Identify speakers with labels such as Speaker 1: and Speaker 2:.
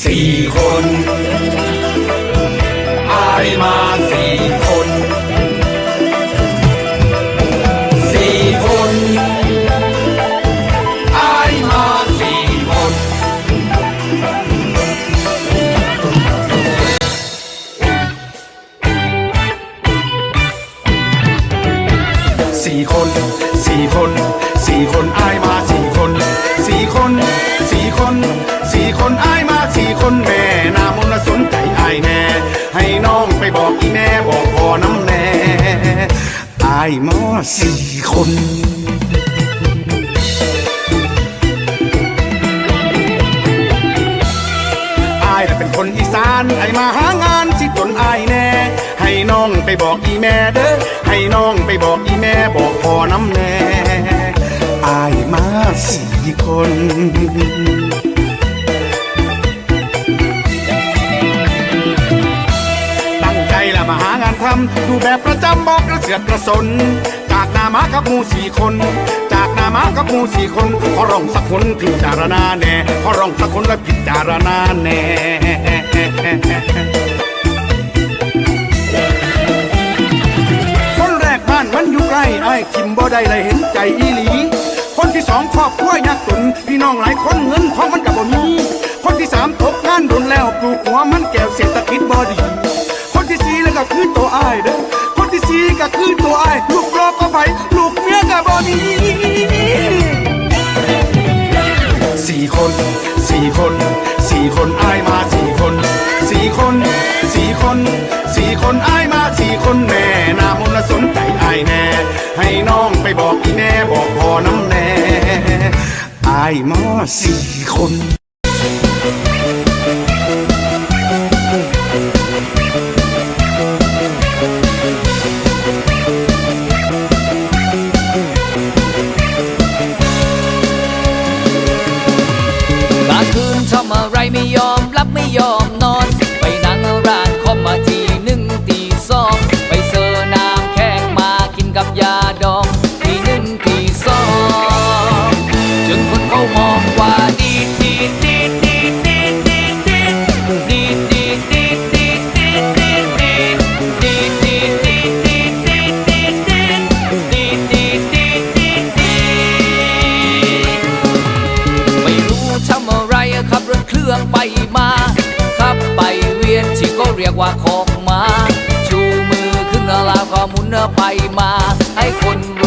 Speaker 1: สี่คนอายมาสี่คนสี่คนอายมาสี่คนสี่คนสี่คนสี่คนอายมาสี่คนสี่คนายมาสี่คน อายน่ะเป็นคนอีสานไอมาหางานสิจนอายแน่ ให้น้องไปบอกอีแม่เด้อ ให้น้องไปบอกอีแม่บอกพ่อน้ำแน่ อายมาสี่คนำดูแบบประจำบอกกระเสือกกระสน จากนามากับหมูสี่คน จากนามากับหมูสี่คนขอร้องสักคนพิจารณาแน่ขอร้องสักคนและพิจารณาแน่คนแรกบ้านมันอยู่ใกล้ไอ้ายคิมบ่ได้เลยเห็นใจอีหลี คนที่สองครอบครัวยากจนพี่น้องหลายคนเงินทองมันกับบ่มีคนที่สามตกงานโดนแล้วปลูกหัวมันแก้วเศรษฐกิจบ่ดี ก็คือตัวอ้ายเด้อคนที่สี่ก็คือตัวอ้ายลูกรอก็ไปลูกเมียก็บ่ดีสี่คนสี่คนสี่คนอ้ายมาสี่คนสี่คนสี่คนสี่คนอ้ายมาสี่คนแม่นามนสนใจอ้ายแน่ ให้น้องไปบอกอีแม่บอกพ่อน้ำแน่อ้ายมาสี่คน
Speaker 2: millón. เรียกว่าของมา ชูมือขึ้นแล้วก็หมุนไปมา ให้คน